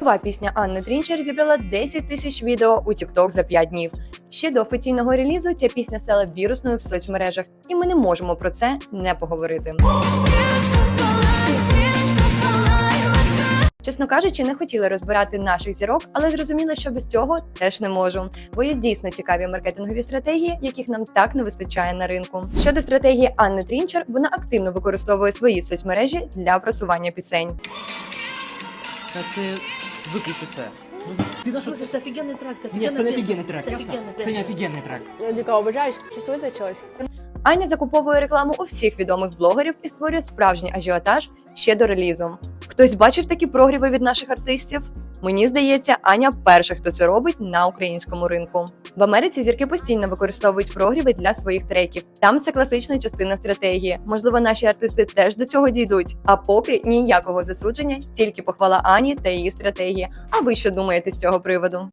Нова пісня Анни Трінчер зібрала 10 тисяч відео у TikTok за 5 днів. Ще до офіційного релізу ця пісня стала вірусною в соцмережах, і ми не можемо про це не поговорити. Чесно кажучи, не хотіла розбирати наших зірок, але зрозуміла, що без цього теж не можу. Бо є дійсно цікаві маркетингові стратегії, яких нам так не вистачає на ринку. Щодо стратегії Анни Трінчер, вона активно використовує свої соцмережі для просування пісень. Та це виключи це. Ну, Ти на що це? Слушай, це трек, це Ні, офігенна це не пісня. офігенний трек. Це ясно? офігенний Це не трек. офігенний трек. Віка, обижаєш? Щось визначилось? Аня закуповує рекламу у всіх відомих блогерів і створює справжній ажіотаж ще до релізу. Хтось бачив такі прогріви від наших артистів? Мені здається, Аня перша, хто це робить на українському ринку. В Америці зірки постійно використовують прогріви для своїх треків. Там це класична частина стратегії. Можливо, наші артисти теж до цього дійдуть. А поки ніякого засудження, тільки похвала Ані та її стратегії. А ви що думаєте з цього приводу?